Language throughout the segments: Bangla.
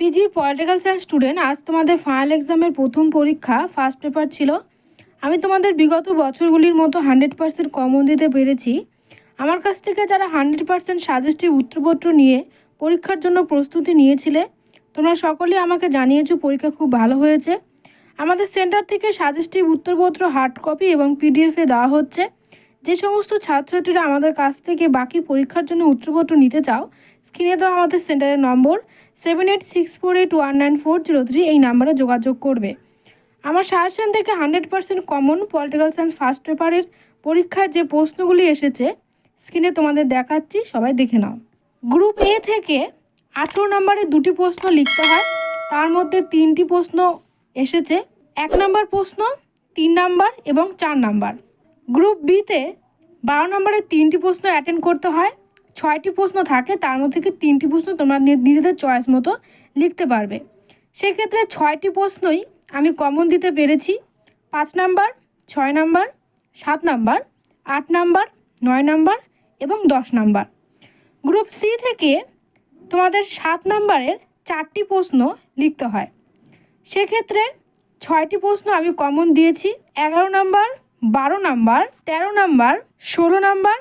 পিজি পলিটিক্যাল সায়েন্স স্টুডেন্ট আজ তোমাদের ফাইনাল এক্সামের প্রথম পরীক্ষা ফার্স্ট পেপার ছিল। আমি তোমাদের বিগত বছরগুলির মতো হান্ড্রেড পার্সেন্ট কমন দিতে পেরেছি। আমার কাছ থেকে যারা হান্ড্রেড পার্সেন্ট সাজেস্টিভ উত্তরপত্র নিয়ে পরীক্ষার জন্য প্রস্তুতি নিয়েছিলে, তোমরা সকলেই আমাকে জানিয়েছো পরীক্ষা খুব ভালো হয়েছে। আমাদের সেন্টার থেকে সাজেস্টিভ উত্তরপত্র হার্ড কপি এবং পিডিএফে দেওয়া হচ্ছে। যে সমস্ত ছাত্রছাত্রীরা আমাদের কাছ থেকে বাকি পরীক্ষার জন্য উত্তরপত্র নিতে চাও স্ক্রিনে দেওয়া আমাদের সেন্টারের নম্বর seven eight six four eight one nine four zero three এই নাম্বারে যোগাযোগ করবে। আমার সাজেশন থেকে hundred percent common political science first পেপারের পরীক্ষার যে প্রশ্নগুলি এসেছে, স্ক্রিনে তোমাদের দেখাচ্ছি, সবাই দেখে নাও। গ্রুপ এ থেকে আঠেরো নম্বরে দুটি প্রশ্ন লিখতে হয়, তার মধ্যে তিনটি প্রশ্ন এসেছে, এক নম্বর প্রশ্ন, তিন নাম্বার এবং চার নাম্বার। গ্রুপ বিতে বারো নম্বরের তিনটি প্রশ্ন অ্যাটেন্ড করতে হয় ছয়টি প্রশ্ন থাকে, তার মধ্যে থেকে তিনটি প্রশ্ন তোমরা নিজেদের চয়েস মতো লিখতে পারবে। সেক্ষেত্রে ছয়টি প্রশ্নই আমি কমন দিতে পেরেছি। পাঁচ নাম্বার, ছয় নাম্বার, সাত নাম্বার, আট নাম্বার, নয় নাম্বার এবং দশ নাম্বার। গ্রুপ সি থেকে তোমাদের সাত নাম্বারের চারটি প্রশ্ন লিখতে হয়। সেক্ষেত্রে ছয়টি প্রশ্ন আমি কমন দিয়েছি। এগারো নাম্বার, বারো নাম্বার, তেরো নাম্বার, ষোলো নাম্বার,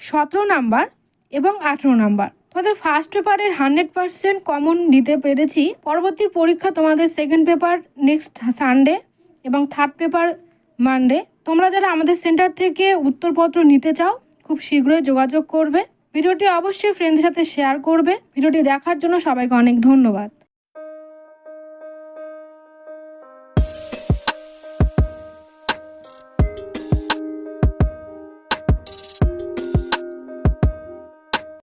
সতেরো নাম্বার এবং আঠেরো নাম্বার। তোমাদের ফার্স্ট পেপারের হান্ড্রেড পারসেন্ট কমন দিতে পেরেছি। পরবর্তী পরীক্ষা তোমাদের সেকেন্ড পেপার নেক্সট সানডে এবং থার্ড পেপার মানডে তোমরা যারা আমাদের সেন্টার থেকে উত্তরপত্র নিতে চাও, খুব শীঘ্রই যোগাযোগ করবে। ভিডিওটি অবশ্যই ফ্রেন্ডের সাথে শেয়ার করবে। ভিডিওটি দেখার জন্য সবাইকে অনেক ধন্যবাদ।